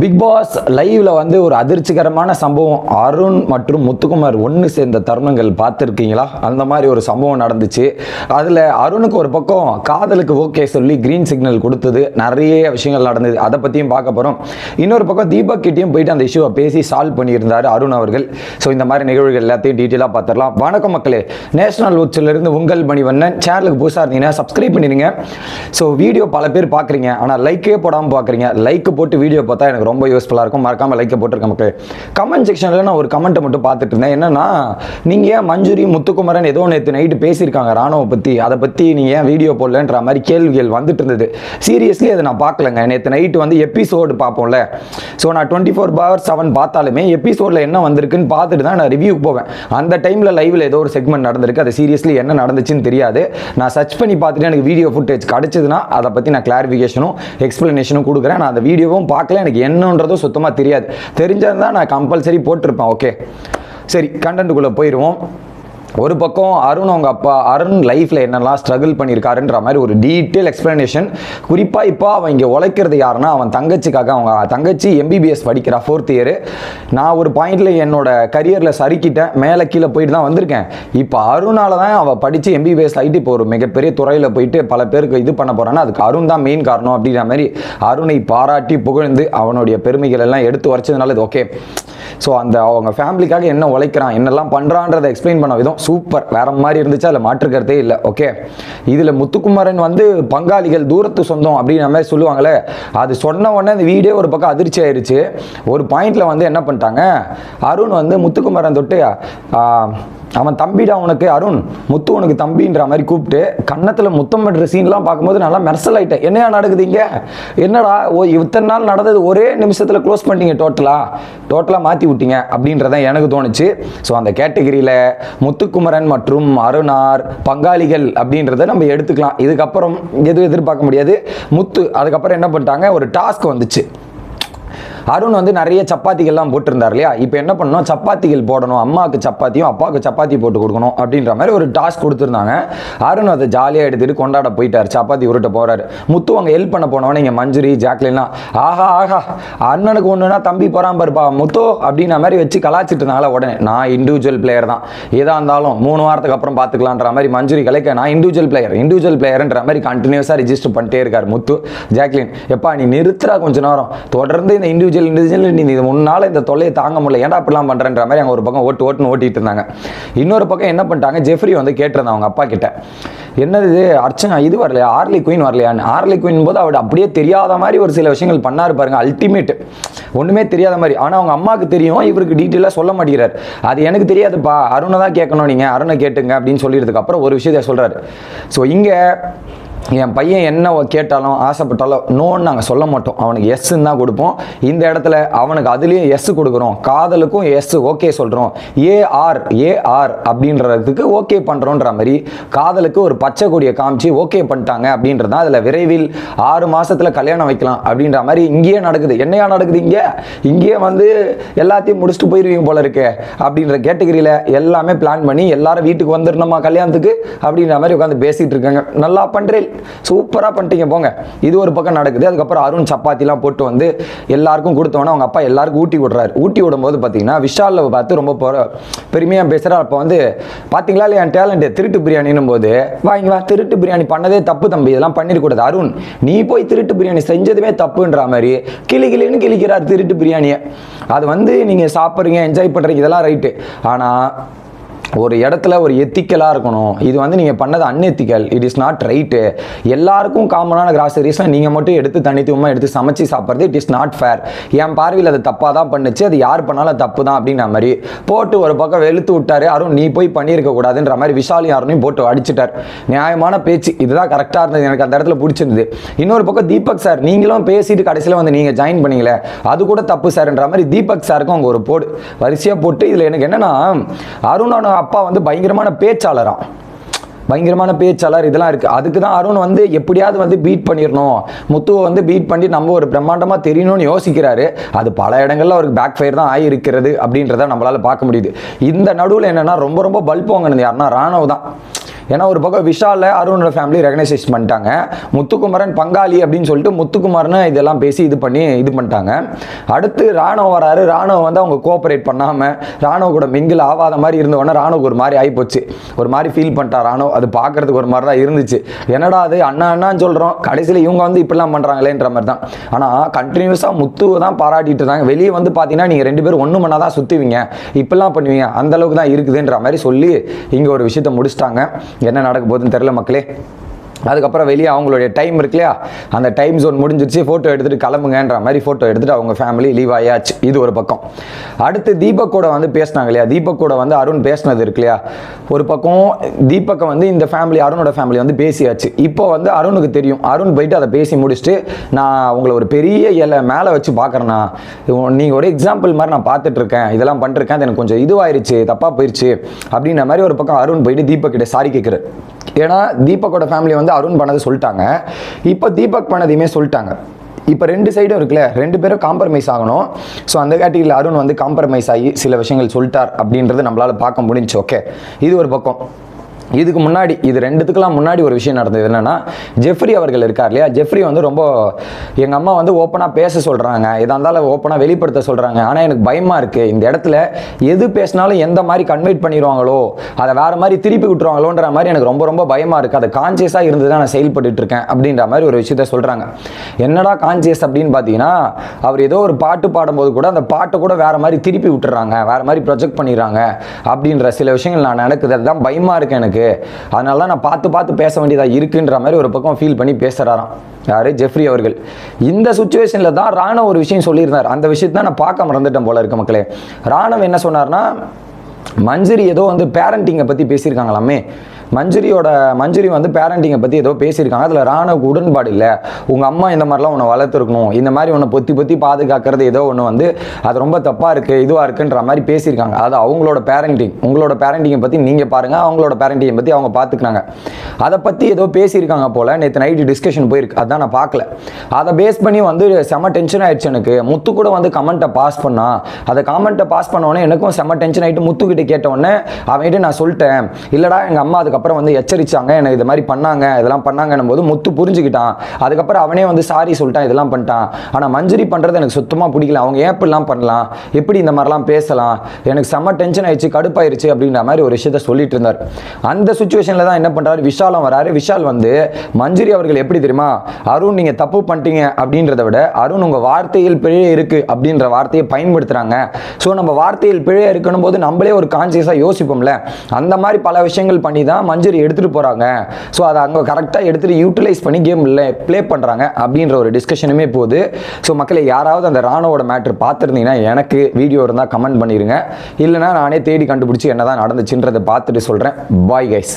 Big pass லைவ்ல வந்து ஒரு அதிர்ச்சிகரமான சம்பவம். அருண் மற்றும் முத்துக்குமார் ஒன்று சேர்ந்த தருணங்கள் பார்த்துருக்கீங்களா? அந்த மாதிரி ஒரு சம்பவம் நடந்துச்சு. அதில் அருணுக்கு ஒரு பக்கம் காதலுக்கு ஓகே சொல்லி கிரீன் சிக்னல் கொடுத்தது. நிறைய விஷயங்கள் நடந்தது. அதை பற்றியும் பார்க்க போகிறோம் இன்னொரு பக்கம் தீபக் கிட்டேயும் போயிட்டு அந்த இஷ்யூவை பேசி சால்வ் பண்ணியிருந்தார் அருண் அவர்கள். ஸோ இந்த மாதிரி நிகழ்வுகள் எல்லாத்தையும் டீட்டெயிலாக பார்த்துடலாம். வணக்கம் மக்களே. நேஷனல் உச்சிலிருந்து உங்கள் மணிவண்ணன். சேனலுக்கு புதுசாக இருந்தீங்கன்னா சப்ஸ்கிரைப் பண்ணிடுங்க. ஸோ வீடியோ பல பேர் பார்க்குறீங்க. ஆனால் லைக்கே போடாமல் பார்க்குறீங்க. லைக் போட்டு வீடியோ பார்த்தா எனக்கு ரொம்ப யூஸ்ஃபுல்லாக இருக்கும். மறக்காமல் லைக்கை போட்டிருக்க மக்கள். கமெண்ட் செக்ஷனில் நான் ஒரு கமெண்ட்டை மட்டும் பார்த்துட்டு இருந்தேன். என்னன்னா நீங்கள் ஏன் மஞ்சுரி முத்துக்குமரன் ஏதோ நேற்று நைட்டு பேசியிருக்காங்க ராணுவ பற்றி அதை பற்றி நீங்கள் ஏன் வீடியோ போடலன்ற மாதிரி கேள்விகள் வந்துட்டு இருந்தது. சீரியஸ்லி அதை நான் பார்க்கலங்க. நேற்று நைட்டு வந்து எபிசோடு பார்ப்போம்ல. ஸோ நான் டுவெண்ட்டி ஃபோர் பவர் செவன் பார்த்தாலுமே எபிசோடில் என்ன வந்திருக்குன்னு பார்த்துட்டு தான் நான் ரிவ்யூக்கு போவேன். அந்த டைமில் லைவில் ஏதோ ஒரு செக்மெண்ட் நடந்திருக்கு. அது சீரியஸ்லி என்ன நடந்துச்சுன்னு தெரியாது. நான் சர்ச் பண்ணி பார்த்துட்டு எனக்கு வீடியோ ஃபுட்டேஜ் கிடச்சிதுன்னா அதை பற்றி நான் கிளாரிஃபிகேஷனும் எக்ஸ்ப்ளனேஷனும் கொடுக்குறேன். நான் அந்த வீடியோவும் பார்க்கல. எனக்கு என்னன்றதும் சுத்தமாக தெரியாது. தெரிஞ்சது தான் நான் கம்பல்சரி போட்டிருப்பேன் ஓகே சரி கண்டென்ட்டுக்குள்ளே போயிடுவோம் ஒரு பக்கம் அருண் அவங்க அப்பா அருண் லைஃப்பில் என்னெல்லாம் ஸ்ட்ரகிள் பண்ணியிருக்காருன்ற மாதிரி ஒரு டீட்டெயில் எக்ஸ்ப்ளனேஷன் குறிப்பாக இப்போ அவன் இங்கே உழைக்கிறது யாருன்னா அவன் தங்கச்சிக்காக அவங்க தங்கச்சி எம்பிபிஎஸ் படிக்கிறா ஃபோர்த் இயர் நான் ஒரு பாயிண்டில் என்னோட கரியரில் சறுக்கிட்டேன் மேலே கீழே போயிட்டு தான் வந்திருக்கேன். இப்போ அருணால தான் அவள் படித்து எம்பிபிஎஸ் ஆகிட்டு இப்போ ஒரு மிகப்பெரிய துறையில் போயிட்டு பல பேருக்கு இது பண்ண போகிறான்னா அதுக்கு அருண் தான் மெயின் காரணம் அப்படின்ற மாதிரி அருணை பாராட்டி புகழ்ந்து அவனுடைய பெருமைகள் எல்லாம் எடுத்து வரைச்சதுனால இது ஓகே ஸோ அந்த அவங்க ஃபேமிலிக்காக என்ன உழைக்கிறான் என்னெல்லாம் பண்ணுறான்றதை எக்ஸ்பிளைன் பண்ண விதம் சூப்பர் வேற மாதிரி இருந்துச்சு அதில் மாற்றுக்கிறதே இல்லை. ஓகே இதில் முத்துக்குமரன் வந்து பங்காளிகள் தூரத்து சொந்தம் அப்படின்ற மாதிரி சொல்லுவாங்களே அது சொன்ன உடனே அந்த வீடே ஒரு பக்கம் அதிர்ச்சி ஆயிருச்சு. ஒரு பாயிண்ட்ல வந்து என்ன பண்ணிட்டாங்க அருண் வந்து முத்துக்குமரன் தொட்டு அவன் தம்பிடா உனக்கு அருண் முத்து உனக்கு தம்பின்ற மாதிரி கூப்பிட்டு கன்னத்தில் முத்தம் பண்ணுற சீன்லாம் பார்க்கும்போது நல்லா மெர்சல் ஆகிட்டேன் என்னையா நடக்குதுங்க என்னடா ஓ இத்தனை நாள் நடந்தது ஒரே நிமிஷத்தில் க்ளோஸ் பண்ணிட்டீங்க டோட்டலாக டோட்டலாக மாற்றி விட்டீங்க அப்படின்றதான் எனக்கு தோணுச்சு. ஸோ அந்த கேட்டகரியில் முத்துக்குமரன் மற்றும் அருணார் பங்காளிகள் அப்படின்றத நம்ம எடுத்துக்கலாம். இதுக்கப்புறம் எதுவும் எதிர்பார்க்க முடியாது. முத்து அதுக்கப்புறம் என்ன பண்ணிட்டாங்க? ஒரு டாஸ்க் வந்துச்சு. அருண் வந்து நிறைய சப்பாத்திகள்லாம் போட்டிருந்தார் இல்லையா? இப்போ என்ன பண்ணணும்? சப்பாத்திகள் போடணும். அம்மாவுக்கு சப்பாத்தியும் அப்பாவுக்கு சப்பாத்தி போட்டு கொடுக்கணும் அப்படின்ற மாதிரி ஒரு டாஸ்க் கொடுத்துருந்தாங்க. அருண் அதை ஜாலியாக எடுத்துட்டு கொண்டாட போயிட்டார். சப்பாத்தி உருட்ட போறாரு. முத்து அவங்க ஹெல்ப் பண்ண போனவனே இங்கே மஞ்சுரி ஜாக்லின்லாம் ஆஹா ஆஹா அண்ணனுக்கு ஒன்றுனா தம்பி போறான் பாருப்பா முத்து அப்படின்ற மாதிரி வச்சு கலாச்சிட்டு இருந்தாங்களா உடனே. நான் இண்டிவிஜுவல் பிளேயர் தான். எதாக இருந்தாலும் மூணு வாரத்துக்கு அப்புறம் பார்த்துக்கலான்ற மாதிரி மஞ்சுரி கலைக்க நான் இண்டிவிஜுவல் பிளேயர் இண்டிவிஜுவல் பிளேயர்ன்ற மாதிரி கண்டினியூஸாக ரிஜிஸ்டர் பண்ணிட்டே இருக்கார் முத்து ஜாக்லின். எப்பா நீ நிறுத்துறா கொஞ்ச நேரம். தொடர்ந்து இந்த இண்டிவிஜுவல் இண்டிவிஜுவல் நீ இது முன்னால் இந்த தொல்லையை தாங்க முடியல. ஏன்டா அப்படிலாம் பண்ணுறன்ற மாதிரி அவங்க ஒரு பக்கம் ஓட்டு ஓட்டுன்னு ஓட்டிகிட்டு இருந்தாங்க. இன்னொரு பக்கம் என்ன பண்ணிட்டாங்க? ஜெஃப்ரி வந்து கேட்டிருந்தாங்க அவங்க அப்பா கிட்ட. என்னது இது? அர்ச்சனா இது வரலையா? ஆர்லி குயின் வரலையான்னு. ஆர்லி குயின் போது அவர் அப்படியே தெரியாத மாதிரி ஒரு சில விஷயங்கள் பண்ணாரு பாருங்க. அல்டிமேட் ஒன்றுமே தெரியாத மாதிரி. ஆனால் அவங்க அம்மாவுக்கு தெரியும் இவருக்கு டீட்டெயிலாக சொல்ல மாட்டேங்கிறார். அது எனக்கு தெரியாதுப்பா. அருணை தான் கேட்கணும் நீங்கள் அருணை கேட்டுங்க அப்படின்னு சொல்லிடுறதுக்கு அப்புறம் ஒரு விஷயத்த சொல்கிறார் ஸோ இங்கே என் பையன் என்ன கேட்டாலும் ஆசைப்பட்டாலும் நோன்னு நாங்கள் சொல்ல மாட்டோம். அவனுக்கு எஸ்ன்னு தான் கொடுப்போம். இந்த இடத்துல அவனுக்கு அதுலேயும் எஸ் கொடுக்குறோம். காதலுக்கும் எஸ் ஓகே சொல்கிறோம் ஏஆர் ஏஆர் அப்படின்றதுக்கு ஓகே பண்ணுறோன்ற மாதிரி காதலுக்கு ஒரு பச்சை கொடியை காமிச்சு ஓகே பண்ணிட்டாங்க அப்படின்றது தான் அதில் விரைவில் ஆறு மாதத்தில் கல்யாணம் வைக்கலாம் அப்படின்ற மாதிரி இங்கேயே நடக்குது. என்னையா நடக்குது இங்கே? இங்கேயே வந்து எல்லாத்தையும் முடிச்சுட்டு போயிருவீங்க போல இருக்கே அப்படின்ற கேட்டகரியில் எல்லாமே பிளான் பண்ணி எல்லாரும் வீட்டுக்கு வந்துடணுமா கல்யாணத்துக்கு அப்படின்ற மாதிரி உட்காந்து பேசிகிட்டு இருக்காங்க. நல்லா பண்றேன் சூப்பராக பண்ணிட்டீங்க போங்க. இது ஒரு பக்கம் நடக்குது அதுக்கப்புறம் அருண் சப்பாத்திலாம் போட்டு வந்து எல்லாருக்கும் கொடுத்தோன்னே அவங்க அப்பா எல்லாருக்கும் ஊட்டி விடுறாரு. ஊட்டி விடும்போது பார்த்தீங்கன்னா விஷாலில் பார்த்து ரொம்ப பெருமையாக பெருமையா பேசுகிறார் அப்போ வந்து பார்த்தீங்களா இல்லையா என் டேலண்ட் திருட்டு பிரியாணின்னும் போது? வாங்கி வா திருட்டு பிரியாணி பண்ணதே தப்பு தம்பி இதெல்லாம் பண்ணிடக்கூடாது அருண் நீ போய் திருட்டு பிரியாணி செஞ்சதுமே தப்புன்ற மாதிரி கிளி கிளின்னு கிளிக்கிறார் திருட்டு பிரியாணியை. அது வந்து நீங்கள் சாப்பிட்றீங்க என்ஜாய் பண்ணுறீங்க இதெல்லாம் ரைட்டு ஆனால் ஒரு இடத்துல ஒரு எத்திக்கலாக இருக்கணும். இது வந்து நீங்கள் பண்ணது unethical. It is not right எல்லாருக்கும் காமனான கிராசரிஸ்லாம் நீங்கள் மட்டும் எடுத்து தனித்துவமாக எடுத்து சமைச்சு சாப்பிட்றது இட் இஸ் நாட் ஃபேர் என் பார்வையில் அது தப்பாக தான் பண்ணுச்சு. அது யார் பண்ணாலும் தப்பு தான் அப்படின்ற மாதிரி போட்டு ஒரு பக்கம் வெளுத்து விட்டார் அருண் நீ போய் பண்ணியிருக்க கூடாதுன்ற மாதிரி விஷால் யாருனையும் போட்டு அடிச்சிட்டார். நியாயமான பேச்சு. இதுதான் கரெக்டாக இருந்தது. எனக்கு அந்த இடத்துல பிடிச்சிருந்தது. இன்னொரு பக்கம் தீபக் சார் நீங்களும் பேசிட்டு கடைசியில் வந்து நீங்கள் ஜாயின் பண்ணீங்களே அது கூட தப்பு சார்ன்ற மாதிரி தீபக் சாருக்கும் அவங்க ஒரு போடு வரிசையாக போட்டு இதில் எனக்கு என்னன்னா அருணோட அப்பா வந்து பயங்கரமான பேச்சாளராம். பயங்கரமான பேச்சாளர் இதெல்லாம் இருக்குது அதுக்கு தான் அருண் வந்து எப்படியாவது வந்து பீட் பண்ணிடணும் முத்துவை வந்து பீட் பண்ணி நம்ம ஒரு பிரம்மாண்டமாக தெரியணும்னு யோசிக்கிறாரு. அது பல இடங்களில் அவருக்கு பேக் ஃபயர் தான் ஆகியிருக்கிறது அப்படின்றத நம்மளால் பார்க்க முடியுது. இந்த நடுவில் என்னென்னா ரொம்ப ரொம்ப பல்ப் வாங்கினது யாருன்னா ராணுவ தான். ஏன்னா ஒரு பக்கம் விஷாலில் அருணோட ஃபேமிலி ரெகனைசைஸ் பண்ணிட்டாங்க. முத்துக்குமரன் பங்காளி அப்படின்னு சொல்லிட்டு முத்துக்குமார்னு இதெல்லாம் பேசி இது பண்ணி இது பண்ணிட்டாங்க. அடுத்து ராணுவம் வராரு. ராணுவம் வந்து அவங்க கோஆப்ரேட் பண்ணாமல் ராணுவ கூட மிங்கில் ஆகாத மாதிரி இருந்தவொடனே ராணுவக்கு ஒரு மாதிரி ஆகிப்போச்சு ஒரு மாதிரி ஃபீல் பண்ணிட்டா ராணுவ அது பார்க்கறதுக்கு ஒரு மாதிரி தான் இருந்துச்சு. என்னடா அது? அண்ணா அண்ணான்னு சொல்கிறோம் கடைசியில் இவங்க வந்து இப்படிலாம் பண்ணுறாங்களேன்ற மாதிரி தான் ஆனால் கண்டினியூஸாக முத்துவை தான் பாராட்டிட்டு இருந்தாங்க. வெளியே வந்து பார்த்தீங்கன்னா நீங்கள் ரெண்டு பேரும் ஒன்று மணி தான் சுற்றுவீங்க இப்படிலாம் பண்ணுவீங்க. அந்த அளவுக்கு தான் இருக்குதுன்ற மாதிரி சொல்லி இங்கே ஒரு விஷயத்த முடிச்சிட்டாங்க. என்ன நடக்க போகுதுன்னு தெரில மக்களே. அதுக்கப்புறம் வெளியே அவங்களுடைய டைம் இருக்கு இல்லையா? அந்த டைம் ஜோன் முடிஞ்சிருச்சு ஃபோட்டோ எடுத்துகிட்டு கிளம்புங்கன்ற மாதிரி ஃபோட்டோ எடுத்துகிட்டு அவங்க ஃபேமிலி லீவ் ஆயாச்சு. இது ஒரு பக்கம். அடுத்து தீபக் கூட வந்து பேசினாங்க இல்லையா? தீபக் கூட வந்து அருண் பேசினது இருக்கு இல்லையா? ஒரு பக்கம் தீபக்கை வந்து இந்த ஃபேமிலி அருணோட ஃபேமிலி வந்து பேசியாச்சு. இப்போ வந்து அருணுக்கு தெரியும். அருண் போயிட்டு அதை பேசி முடிச்சுட்டு நான் உங்களை ஒரு பெரிய இலை மேலே வச்சு பார்க்குறேண்ணா நீங்கள் ஒரு எக்ஸாம்பிள் மாதிரி நான் பார்த்துட்ருக்கேன் இதெல்லாம் பண்ணிருக்கேன் அது எனக்கு கொஞ்சம் இதுவாயிருச்சு தப்பாக போயிடுச்சு அப்படின்ற மாதிரி ஒரு பக்கம் அருண் போயிட்டு தீபக் கிட்ட சாரி கேட்குறாரு ஏன்னா தீபக்கோட ஃபேமிலி வந்து அருண் பண்ணதை சொல்லிட்டாங்க. இப்போ தீபக் பண்ணதையுமே சொல்லிட்டாங்க. இப்போ ரெண்டு சைடும் இருக்குல்ல ரெண்டு பேரும் காம்ப்ரமைஸ் ஆகணும். ஸோ அந்த கேட்டகிரியில் அருண் வந்து காம்ப்ரமைஸ் ஆகி சில விஷயங்கள் சொல்லிட்டார் அப்படின்றது நம்மளால் பார்க்க முடிஞ்சு ஓகே இது ஒரு பக்கம். இதுக்கு முன்னாடி இது ரெண்டுத்துக்கெல்லாம் முன்னாடி ஒரு விஷயம் நடந்தது என்னென்னா ஜெஃப்ரி அவர்கள் இருக்கார் இல்லையா? ஜெஃப்ரி வந்து ரொம்ப எங்கள் அம்மா வந்து ஓப்பனாக பேச சொல்கிறாங்க எதாக இருந்தாலும் ஓப்பனாக வெளிப்படுத்த சொல்கிறாங்க ஆனால் எனக்கு பயமாக இருக்குது இந்த இடத்துல எது பேசினாலும் எந்த மாதிரி கன்வெர்ட் பண்ணிடுவாங்களோ அதை வேறு மாதிரி திருப்பி விட்டுருவாங்களோன்ற மாதிரி எனக்கு ரொம்ப ரொம்ப பயமாக இருக்குது அதை கான்சியஸாக இருந்து தான் நான் செயல்பட்டு இருக்கேன் அப்படின்ற மாதிரி ஒரு விஷயத்த சொல்கிறாங்க என்னடா கான்சியஸ் அப்படின்னு பார்த்தீங்கன்னா அவர் ஏதோ ஒரு பாட்டு பாடும்போது கூட அந்த பாட்டை கூட வேறு மாதிரி திருப்பி விட்டுறாங்க. வேறு மாதிரி ப்ரொஜெக்ட் பண்ணிடுறாங்க. அப்படின்ற சில விஷயங்கள் நான் நடக்குது அதுதான் பயமாக இருக்கேன் எனக்கு. அதனால தான் நான் பார்த்து பார்த்து பேச வேண்டியதாக இருக்குன்ற மாதிரி ஒரு பக்கம் ஃபீல் பண்ணி பேசுகிறாராம் யார்? ஜெஃப்ரி அவர்கள். இந்த சுச்சுவேஷனில் தான் ராணுவ ஒரு விஷயம் சொல்லியிருந்தார். அந்த விஷயத்தை நான் பார்க்க மறந்துட்டேன் போல இருக்க மக்களே. ராணுவ என்ன சொன்னார்னா மஞ்சரி ஏதோ வந்து பேரண்டிங்கை பற்றி பேசியிருக்காங்களாமே. மஞ்சுரியோட மஞ்சுரி வந்து பேரண்டிங்கை பற்றி ஏதோ பேசியிருக்காங்க. அதில் ராணுவுக்கு உடன்பாடு இல்லை. உங்கள் அம்மா இந்த மாதிரிலாம் உன்னை வளர்த்துருக்கணும். இந்த மாதிரி உன்னை பொத்தி பொத்தி பாதுகாக்கிறது ஏதோ ஒன்று வந்து அது ரொம்ப தப்பாக இருக்குது இதுவாக இருக்குன்ற மாதிரி பேசியிருக்காங்க. அது அவங்களோட பேரண்டிங் உங்களோட பேரண்டிங்கை பற்றி நீங்கள் பாருங்கள் அவங்களோட பேரண்டிங்கை பற்றி அவங்க பார்த்துக்கிறாங்க அதை பற்றி ஏதோ பேசியிருக்காங்க போல். நேற்று நைட்டு டிஸ்கஷன் போயிருக்கு. அதான் நான் பார்க்கல அதை பேஸ் பண்ணி வந்து செம டென்ஷன் ஆயிடுச்சு எனக்கு. முத்து கூட வந்து கமெண்ட்டை பாஸ் பண்ணா. அதை கமெண்ட்டை பாஸ் பண்ணோடனே எனக்கும் செம டென்ஷன் ஆகிட்டு முத்துக்கிட்ட கேட்ட அவன்கிட்ட நான் சொல்லிட்டேன். இல்லைடா எங்கள் அம்மா அதுக்கப்புறம் வந்து எச்சரிச்சாங்க எனக்கு இது மாதிரி பண்ணாங்க இதெல்லாம் பண்ணாங்கன்னும் போது முத்து புரிஞ்சுக்கிட்டான். அதுக்கப்புறம் அவனே வந்து சாரி சொல்லிட்டான் இதெல்லாம் பண்ணிட்டான். ஆனால் மஞ்சரி பண்ணுறது எனக்கு சுத்தமாக பிடிக்கல. அவங்க ஏன் இப்படிலாம் பண்ணலாம்? எப்படி இந்த மாதிரிலாம் பேசலாம்? எனக்கு செம்ம டென்ஷன் ஆயிடுச்சு கடுப்பாயிருச்சு அப்படின்ற மாதிரி ஒரு விஷயத்த சொல்லிட்டு இருந்தார். அந்த சுச்சுவேஷனில் தான் என்ன பண்ணுறாரு விஷாலம் வராரு. விஷால் வந்து மஞ்சரி அவர்கள் எப்படி தெரியுமா? அருண் நீங்கள் தப்பு பண்ணிட்டீங்க அப்படின்றத விட அருண் உங்கள் வார்த்தையில் பிழை இருக்குது அப்படின்ற வார்த்தையை பயன்படுத்துகிறாங்க ஸோ நம்ம வார்த்தையில் பிழை இருக்கணும் போது நம்மளே ஒரு கான்சியஸாக யோசிப்போம்ல. அந்த மாதிரி பல விஷயங்கள் பண்ணி தான் மஞ்சரி எடுத்துகிட்டு போகிறாங்க ஸோ அதை அங்கே கரெக்டாக எடுத்துகிட்டு யூட்டிலைஸ் பண்ணி கேமில் ப்ளே பண்ணுறாங்க அப்படின்ற ஒரு டிஸ்கஷனுமே போகுது. ஸோ மக்களை யாராவது அந்த ராணுவோட மேட்ரு பார்த்துருந்தீங்கன்னா எனக்கு வீடியோ இருந்தால் கமெண்ட் பண்ணிடுங்க இல்லைனா நானே தேடி கண்டுபிடிச்சி என்ன தான் நடந்துச்சுன்றதை பார்த்துட்டு சொல்கிறேன் பாய் கைஸ்